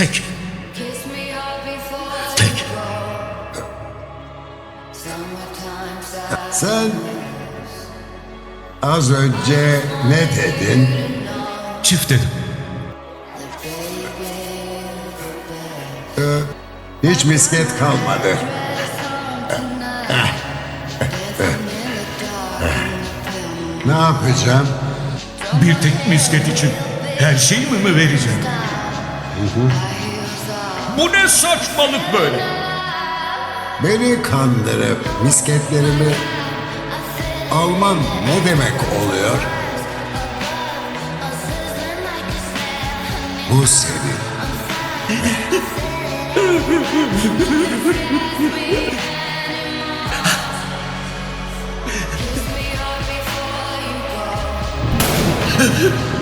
Tek. Tek. Sen az önce ne dedin? Çift dedim. Hiç misket kalmadı. Ne yapacağım? Bir tek misket için her şeyimi mi vereceğim? Bu ne saçmalık böyle? Beni kandırıp misketlerimi alman ne demek oluyor? Bu senin.